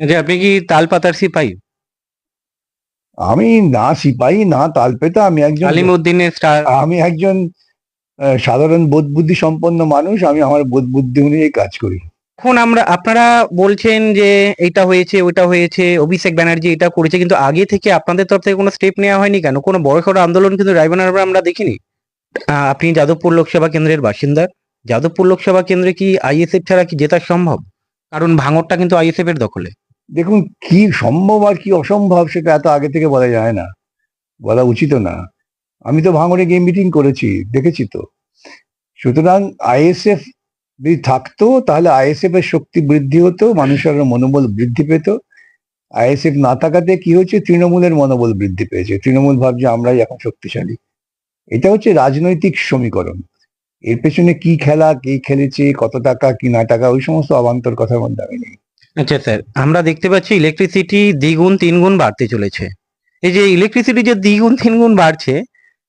যে আপনি কি তাল পাতার সিপাহী? আমি না সিপাহী না তাল তালপেতা আমি একজন আলিমউদ্দিনের স্টার। আমি একজন সাধারণ বোধ বুদ্ধি সম্পন্ন মানুষ আমি আমার বোধ বুদ্ধি অনুযায়ী কাজ করি। এখন আমরা আপনারা বলছেন যে এটা হয়েছে ওটা হয়েছে অভিষেক ব্যানার্জি এটা করেছে কিন্তু আগে থেকে আপনাদের তরফ থেকে কোনো স্টেপ নেওয়া হয়নি কেন? কোনো বড় সড়ো আন্দোলন কিন্তু রায়বানার আমরা দেখিনি। আপনি যাদবপুর লোকসভা কেন্দ্রের বাসিন্দা। যাদবপুর লোকসভা কেন্দ্রে কি আইএসএফ ছাড়া কি জেতা সম্ভব? কারণ ভাঙরটা কিন্তু আইএসএফ এর দখলে। দেখুন, কি সম্ভব আর কি অসম্ভব সেটা এত আগে থেকে বলা যায় না, বলা উচিত না। আমি তো ভাঙড়ে গিয়ে মিটিং করেছি, দেখেছি তো। সুতরাং আইএসএফ যদি থাকতো, তাহলে আইএসএফ এর শক্তি বৃদ্ধি হতো, মানুষের মনোবল বৃদ্ধি পেত। আইএসএফ না থাকাতে কি হচ্ছে তৃণমূলের মনোবল বৃদ্ধি পেয়েছে। তৃণমূল ভাবছে, আমরাই এখন শক্তিশালী। এটা হচ্ছে রাজনৈতিক সমীকরণ। এর পেছনে কি খেলা, কে খেলেছে, কত টাকা, কি না টাকা, ওই সমস্ত অবান্তর কথার মধ্যে আমি নেই। আচ্ছা স্যার, আমরা দেখতে পাচ্ছি ইলেকট্রিসিটি দ্বিগুণ তিনগুণ বাড়তে চলেছে। এই যে ইলেকট্রিসিটি যে দ্বিগুণ তিনগুণ বাড়ছে,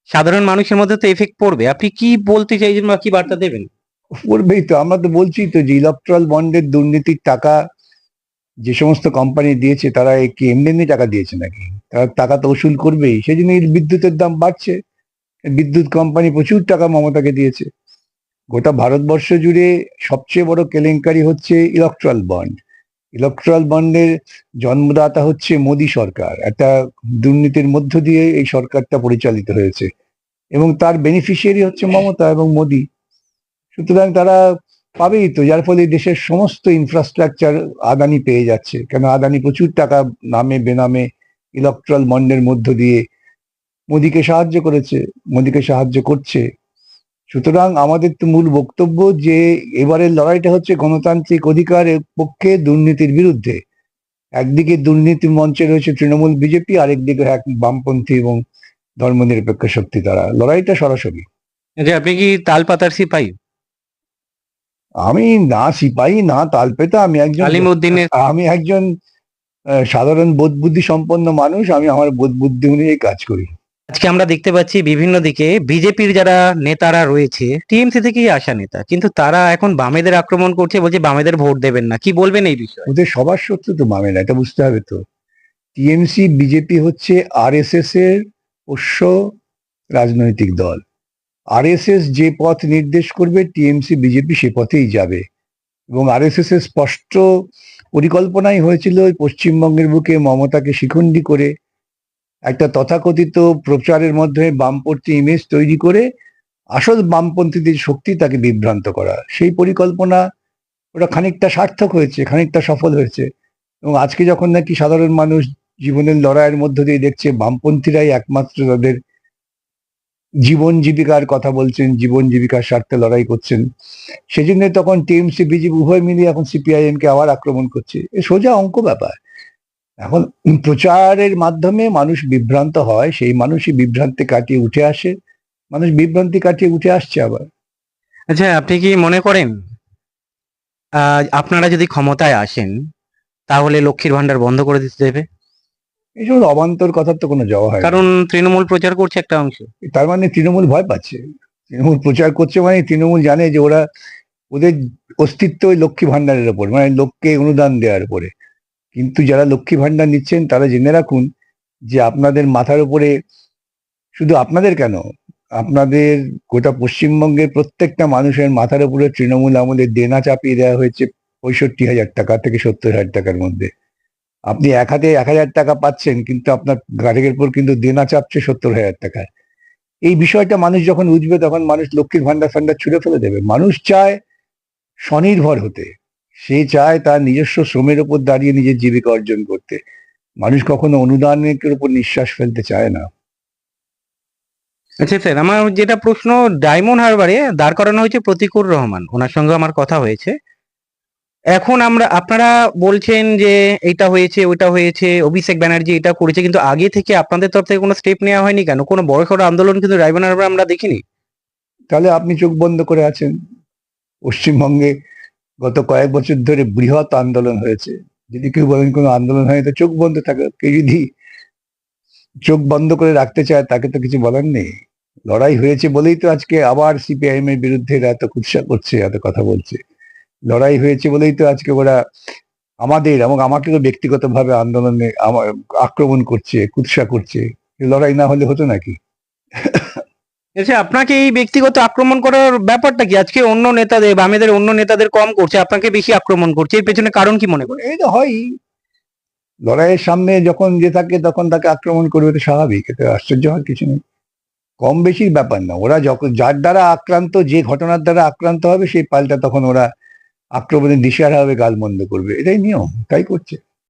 সাধারণ মানুষের মধ্যে তো এফেক্ট পড়বে। আপনি কি বলতে চাইছেন বা কি বার্তা দেবেন? করবেই তো, আমরা তো বলছি তো যে ইলেকট্রাল বন্ডের দুর্নীতির টাকা যে সমস্ত কোম্পানি দিয়েছে, তারা কি এমনি এমনি টাকা দিয়েছে নাকি? তারা টাকা তো উসুল করবেই সেই জন্য বিদ্যুতের দাম বাড়ছে। বিদ্যুৎ কোম্পানি প্রচুর টাকা মমতাকে দিয়েছে। গোটা ভারতবর্ষ জুড়ে সবচেয়ে বড় কেলেঙ্কারি হচ্ছে ইলেকট্রাল বন্ড ইলেকট্রাল বন্ডের জন্মদাতা হচ্ছে মোদী সরকার। একটা দুর্নীতির মধ্য দিয়ে এই সরকারটা পরিচালিত হয়েছে। এবং তার বেনিফিশিয়ারি হচ্ছে মমতা এবং মোদী। সুতরাং তারা পাবেই তো, যার ফলে দেশের সমস্ত ইনফ্রাস্ট্রাকচার আদানি পেয়ে যাচ্ছে। কেন আদানি প্রচুর টাকা নামে, বেনামে ইলেকট্রাল বন্ডের মধ্য দিয়ে মোদিকে সাহায্য করেছে, মোদিকে সাহায্য করছে। সুতরাং আমাদের তো মূল বক্তব্য যে এবারের লড়াইটা হচ্ছে গণতান্ত্রিক অধিকারের পক্ষে দুর্নীতির বিরুদ্ধে। একদিকে দুর্নীতি মঞ্চে রয়েছে তৃণমূল বিজেপি আরেকদিকে এক বামপন্থী এবং ধর্মনিরপেক্ষ শক্তি তারা। লড়াইটা সরাসরি। যে আপনি কি তাল পাতার সিপাহী আমি না সিপাহী না তাল পেতা আমি একজন আমি একজন সাধারণ বোধ বুদ্ধি সম্পন্ন মানুষ আমি আমার বোধ বুদ্ধি অনুযায়ী কাজ করি। আজকে আমরা দেখতে পাচ্ছি বিভিন্ন দিকে বিজেপির যারা নেতারা রয়েছে, টিএমসি থেকেই আসা নেতা, কিন্তু তারা এখন বামেদের আক্রমণ করছে, বলছে বামেদের ভোট দেবেন না। কি বলবেন এই বিষয়ে? ওদের সবার শত্রু তো মামেরা এটা বুঝতে হবে তো। টিএমসি, বিজেপি হচ্ছে আর এর পোষ্য রাজনৈতিক দল। আর যে পথ নির্দেশ করবে, টিএমসি, বিজেপি সে পথেই যাবে। এবং আর এস এস এর স্পষ্ট পরিকল্পনাই হয়েছিল পশ্চিমবঙ্গের বুকে মমতাকে শিখণ্ডী করে একটা তথাকথিত প্রচারের মধ্যে বামপন্থী ইমেজ তৈরি করে আসল বামপন্থীদের শক্তি তাকে বিভ্রান্ত করা। সেই পরিকল্পনা ওটা খানিকটা সার্থক হয়েছে, খানিকটা সফল হয়েছে। এবং আজকে যখন নাকি সাধারণ মানুষ জীবনের লড়াইয়ের মধ্য দিয়ে দেখছে বামপন্থীরাই একমাত্র তাদের জীবন জীবিকার কথা বলছেন, জীবন জীবিকার স্বার্থে লড়াই করছেন। সেজন্য তখন টিএমসি, বিজেপি উভয় মিলিয়ে এখন সিপিআইএম কে আবার আক্রমণ করছে। এ সোজা অঙ্ক ব্যাপার। এখন প্রচারের মাধ্যমে মানুষ বিভ্রান্ত হয় সেই মানুষই বিভ্রান্তি কাটিয়ে উঠে আসে মানুষ বিভ্রান্তি কাটিয়ে উঠে আসছে আবার। আচ্ছা আপনি কি মনে করেন আপনারা যদি ক্ষমতায় আসেন তাহলে লক্ষ্মীর ভান্ডার বন্ধ করে দিতে দেবে? এইসব অবান্তর কথার তো কোনো জবাব হয় কারণ তৃণমূল প্রচার করছে একটা অংশ। তার মানে তৃণমূল ভয় পাচ্ছে। তৃণমূল প্রচার করছে মানে তৃণমূল জানে যে ওরা ওদের অস্তিত্ব ওই লক্ষ্মী ভান্ডারের ওপর মানে লোককে অনুদান দেওয়ার উপরে কিন্তু যারা লক্ষ্মী ভান্ডার নিচ্ছেন, তারা জেনে রাখুন যে আপনাদের মাথার উপরে শুধু আপনাদের কেন? আপনাদের গোটা পশ্চিমবঙ্গের প্রত্যেকটা মানুষের মাথার উপরে তৃণমূল আমলে দেনা চাপিয়ে দেওয়া হয়েছে পঁয়ষট্টি হাজার টাকা থেকে সত্তর হাজার টাকার মধ্যে। আপনি এক হাতে এক হাজার টাকা পাচ্ছেন, কিন্তু আপনার গাড়ির উপর কিন্তু দেনা চাপছে সত্তর হাজার টাকা। এই বিষয়টা মানুষ যখন বুঝবে তখন মানুষ লক্ষ্মীর ভান্ডার ফান্ডার ছুড়ে ফেলে দেবে। মানুষ চায় স্বনির্ভর হতে। সে চায় তার নিজস্ব শ্রমের উপর দাঁড়িয়ে নিজের জীবিকা অর্জন করতে। মানুষ কখনো অনুদানের উপর নিঃশ্বাস ফেলতে চায় না। আচ্ছা স্যার আমার যেটা প্রশ্ন ডায়মন্ড হারবারে দাঁড় করানো হয়েছে প্রতিকুর রহমান। ওনার সঙ্গে আমার কথা হয়েছে। এখন আমরা আপনারা বলছেন যে এটা হয়েছে ওটা হয়েছে অভিষেক ব্যানার্জি এটা করেছে কিন্তু আগে থেকে আপনাদের তরফ থেকে কোনো স্টেপ নেওয়া হয়নি কেন? কোনো বড় সড়ো আন্দোলন কিন্তু ডায়মন্ড হারবার আমরা দেখিনি। তাহলে আপনি চোখ বন্ধ করে আছেন। পশ্চিমবঙ্গে গত কয়েক বছর ধরে বৃহৎ আন্দোলন হয়েছে। যদি কেউ বলেন কোনো আন্দোলন হয় তো চোখ বন্ধ থাকে। কেউ যদি চোখ বন্ধ করে রাখতে চায়, তাকে তো কিছু বলার নেই। লড়াই হয়েছে বলেই তো আজকে আবার সিপিআইএম এর বিরুদ্ধে এত কুৎসা করছে, এত কথা বলছে। লড়াই হয়েছে বলেই তো আজকে ওরা আমাদের এবং আমাকে আমাকেও ব্যক্তিগতভাবে আন্দোলনে আক্রমণ করছে, কুৎসা করছে। লড়াই না হলে হতো নাকি? আচ্ছা আপনাকে এই ব্যক্তিগত আক্রমণ করার ব্যাপারটা কি? আজকে অন্য নেতাদের, বামেদের অন্য নেতাদের কম করছে, আপনাকে বেশি আক্রমণ করছে, এর পেছনে কারণ কি মনে করেন? এই তো হয়ই। লড়াইয়ের সামনে যখন যে থাকে, তখন তাকে আক্রমণ করবে তো স্বাভাবিক, এতে আশ্চর্য হওয়ার কিছু নেই। কম বেশির ব্যাপার না, ওরা যখন, যার দ্বারা আক্রান্ত, যে ঘটনার দ্বারা আক্রান্ত হবে, সেই পাল্টা তখন ওরা আক্রমণের দিশারা হবে, গালমন্দ করবে, এটাই নিয়ম, তাই করছে।